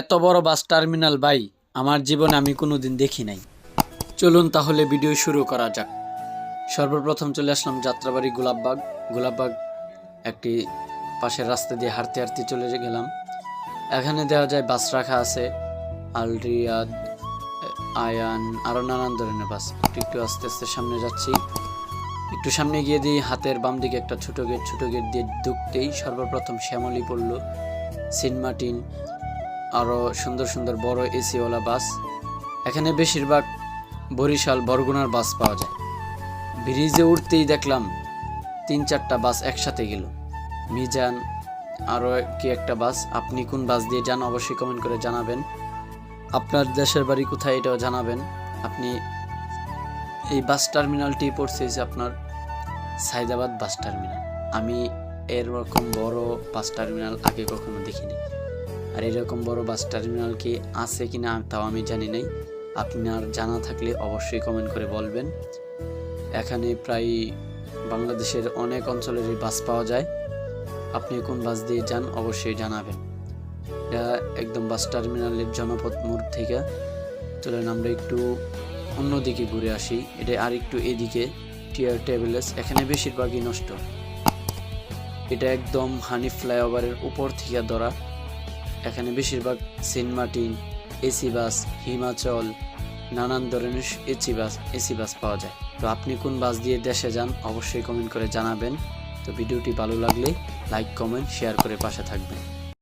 এত বড় bus terminal ভাই, আমার জীবনে আমি কোনোদিন দেখি নাই। চলুন তাহলে ভিডিও শুরু করা যাক। সর্বপ্রথম চলে আসলাম যাত্রাবাড়ি গোলাপবাগ। গোলাপবাগ একটি পাশের রাস্তা দিয়ে হাঁটতে হাঁটতে চলে গেলাম। এখানে দেওয়া যায় বাস রাখা আছে। আলরিয়াদ আয়ান আরও নানান ধরনের বাস। একটু একটু আস্তে আস্তে সামনে যাচ্ছি। একটু সামনে গিয়ে দিই হাতের বাম দিকে একটা ছোটো গেট। ছোট গেট দিয়ে ঢুকতেই সর্বপ্রথম শ্যামলি পড়ল। সিনমাটিন আরও সুন্দর সুন্দর বড় এসিওয়ালা বাস। এখানে বেশিরভাগ বরিশাল, বরগুনার বাস পাওয়া যায়। ব্রিজে উঠতেই দেখলাম তিন চারটা বাস একসাথে গেল। মিজান আরও কি একটা বাস, আপনি কোন বাস দিয়ে যান অবশ্যই কমেন্ট করে জানাবেন। আপনার দেশের বাড়ি কোথায় এটাও জানাবেন। আপনি এই বাস টার্মিনালটি পড়ছে যে আপনার সাইদাবাদ বাস টার্মিনাল। আমি এরকম বড় বাস টার্মিনাল আগে কখনো দেখিনি। আর এরকম বড় বাস টার্মিনাল কি আছে কিনা তাও আমি জানি নাই। আপনার জানা থাকলে অবশ্যই কমেন্ট করে বলবেন। এখানে প্রায় বাংলাদেশের অনেক অঞ্চলেরই বাস পাওয়া যায়। আপনি কোন বাস দিয়ে যান অবশ্যই জানাবেন। এটা একদম বাস টার্মিনালের জনপথ মোড় থেকে। চলেন আমরা একটু অন্যদিকে ঘুরে আসি। এটা আর একটু এদিকে টিয়ার টেবিলস এখানে বেশিরভাগই নষ্ট। এটা একদম হানি ফ্লাইওভারের উপর থেকে ধরা। এখানে বেশিরভাগ Saint Martin, AC bus, Himachal, নানান ধরনের এসি বাস এসি বাস পাওয়া যায়। তো আপনি কোন বাস দিয়ে দেশে যান, অবশ্যই কমেন্ট করে জানাবেন। তো ভিডিওটি ভালো লাগলে লাইক, কমেন্ট, শেয়ার করে পাশে থাকবেন।